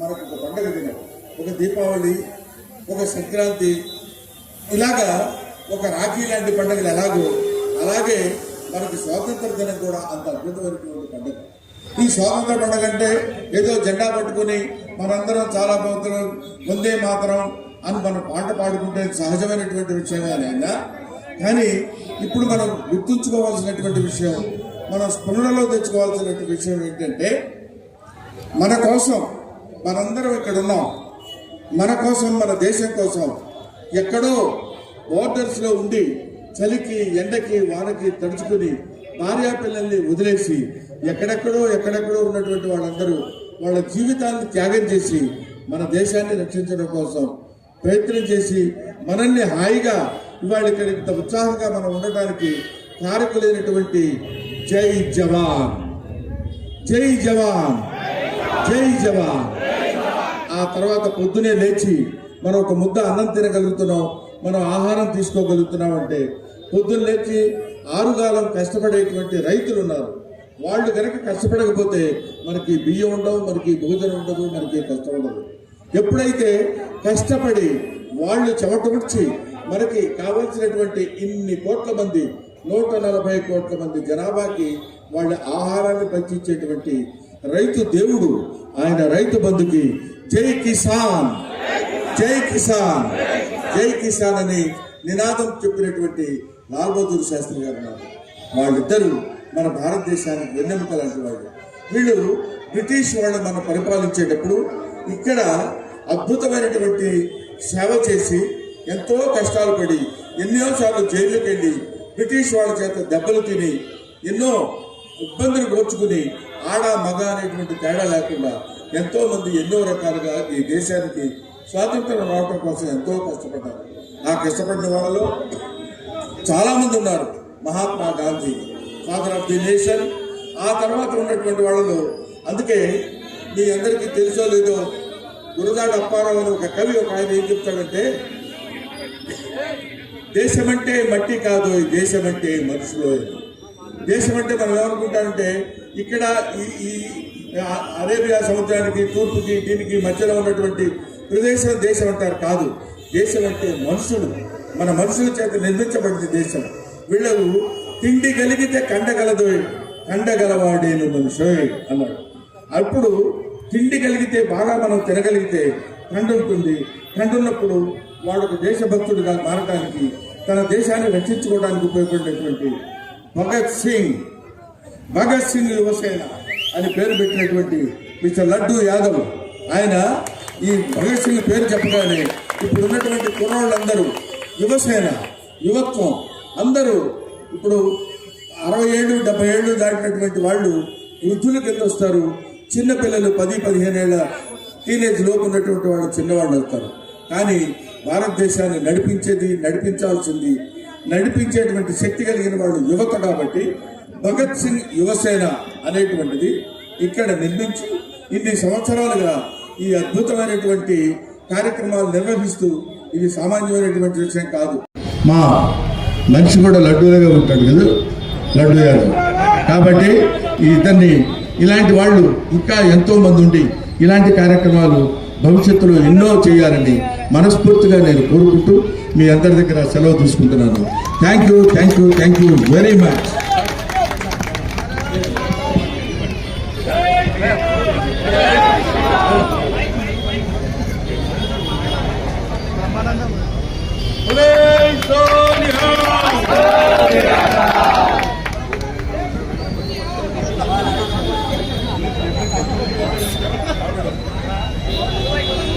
మనకు ఒక పండగ దినం. ఒక దీపావళి ఒక సంక్రాంతి ఇలాగా ఒక రాఖీ లాంటి పండుగలు ఎలాగో అలాగే మనకి స్వాతంత్ర దినం కూడా అంత అద్భుతమైనటువంటి పండుగ. ఈ స్వాతంత్ర పండుగ అంటే ఏదో జెండా పట్టుకుని మనందరం చాలా భక్తులు వందే మాత్రం అని మనం పాట పాడుకుంటే సహజమైనటువంటి విషయమే అయినా కానీ ఇప్పుడు మనం గుర్తుంచుకోవాల్సినటువంటి విషయం మనం స్మరణలో తెచ్చుకోవాల్సినటువంటి విషయం ఏంటంటే మన కోసం మనందరం ఇక్కడ ఉన్నాం. మన కోసం మన దేశం కోసం. ఎక్కడో బోర్డర్స్లో ఉండి చలికి ఎండకి వానకి తడుచుకుని భార్యా పిల్లల్ని వదిలేసి ఎక్కడెక్కడో ఎక్కడెక్కడో ఉన్నటువంటి వాళ్ళందరూ వాళ్ళ జీవితాన్ని త్యాగం చేసి మన దేశాన్ని రక్షించడం కోసం ప్రయత్నం చేసి మనల్ని హాయిగా ఇవాళ ఇక్కడ ఇంత ఉత్సాహంగా మనం ఉండటానికి కారకులైనటువంటి జై జవాన్. జై జవాన్. జై జవాన్. తర్వాత పొద్దునే లేచి మనం ఒక ముద్ద అన్నం తినగలుగుతున్నాం మనం ఆహారం తీసుకోగలుగుతున్నాం అంటే పొద్దున్న లేచి ఆరుగాలం కష్టపడేటువంటి రైతులు ఉన్నారు. వాళ్ళు కనుక కష్టపడకపోతే మనకి బియ్యం ఉండవు మనకి భోజనం ఉండదు మనకి కష్టం ఉండదు. ఎప్పుడైతే కష్టపడి వాళ్ళు చెమటముడ్చి మనకి కావలసినటువంటి ఇన్ని కోట్ల మంది నూట నలభై కోట్ల మంది జనాభాకి వాళ్ళ ఆహారాన్ని పంచించేటువంటి రైతు దేవుడు ఆయన రైతు బంధుకి జై కిసాన్. జై కిసాన్. జై కిసాన్ అని నినాదం చెప్పినటువంటి లాల్ బహదూర్ శాస్త్రి గారు ఉన్నారు. వాళ్ళిద్దరూ మన భారతదేశానికి వెన్నెముక లాంటి వాళ్ళు. వీళ్ళు బ్రిటిష్ వాళ్ళు మనం పరిపాలించేటప్పుడు ఇక్కడ అద్భుతమైనటువంటి సేవ చేసి ఎంతో కష్టాలు పడి ఎన్నోసార్లు జైలుకి వెళ్ళి బ్రిటిష్ వాళ్ళ చేత దెబ్బలు తిని ఎన్నో ఇబ్బందులు కోర్చుకుని ఆడ మగ అనేటువంటి తేడా లేకుండా ఎంతో మంది ఎన్నో రకాలుగా ఈ దేశానికి స్వాతంత్రం రావడం కోసం ఎంతో కష్టపడ్డారు. ఆ కష్టపడిన వాళ్ళలో చాలామంది ఉన్నారు. Mahatma Gandhi father of the nation ఆ తర్వాత ఉన్నటువంటి వాళ్ళలో అందుకే మీ అందరికీ తెలుసో లేదో గురదాడు అప్పారావు అని ఒక కవి ఒక ఆయన ఏం చెప్తాడంటే దేశం అంటే మట్టి కాదు ఈ దేశం అంటే మనుషులు. దేశం అంటే మనం ఏమనుకుంటామంటే ఇక్కడ ఈ ఈ అరేబియా సముద్రానికి తూర్పుకి దీనికి మధ్యలో ఉన్నటువంటి ప్రదేశం దేశం అంటారు కాదు. దేశం అంటే మనుషులు. మన మనుషుల చేత నిర్మించబడింది దేశం. వీళ్ళు తిండి కలిగితే కండగలదు కండగలవాడేను మనుషు అన్నాడు. అప్పుడు తిండి కలిగితే బాగా మనం తినగలిగితే కండుంటుంది. ఉంటుంది వాడు ఒక దేశభక్తుడిగా మారడానికి తన దేశాన్ని రక్షించుకోవడానికి ఉపయోగపడేటువంటి భగత్ సింగ్. భగత్ సింగ్ యువసేన. అని పేరు పెట్టినటువంటి మిస్టర్ లడ్డు యాదవ్. ఆయన ఈ భగత్ సింగ్ పేరు చెప్పగానే ఇప్పుడు ఉన్నటువంటి కుర్రాళ్ళందరూ యువసేన యువత్వం అందరూ ఇప్పుడు అరవై ఏళ్ళు డెబ్బై ఏళ్ళు దాటినటువంటి వాళ్ళు వృద్ధుల కింద వస్తారు చిన్నపిల్లలు పది పదిహేను ఏళ్ళ టీనేజ్ లోపు ఉన్నటువంటి వాళ్ళు చిన్నవాళ్ళు అవుతారు. కానీ భారతదేశాన్ని నడిపించేది నడిపించాల్సింది నడిపించేటువంటి శక్తి కలిగిన వాళ్ళు యువత కాబట్టి భగత్ సింగ్ యువసేన అనేటువంటిది ఇక్కడ నిర్మించి ఇన్ని సంవత్సరాలుగా ఈ అద్భుతమైనటువంటి కార్యక్రమాలు నిర్వహిస్తూ ఇది సామాన్యమైనటువంటి విషయం కాదు. మా మనిషి కూడా లడ్డూలుగా ఉంటాడు కదా లడ్డూ గారు కాబట్టి ఇతన్ని ఇలాంటి వాళ్ళు ఇంకా ఎంతో మంది ఉండి ఇలాంటి కార్యక్రమాలు భవిష్యత్తులో ఎన్నో చేయాలని మనస్ఫూర్తిగా నేను కోరుకుంటూ మీ అందరి దగ్గర సెలవు తీసుకుంటున్నాను. Thank you thank you thank you very much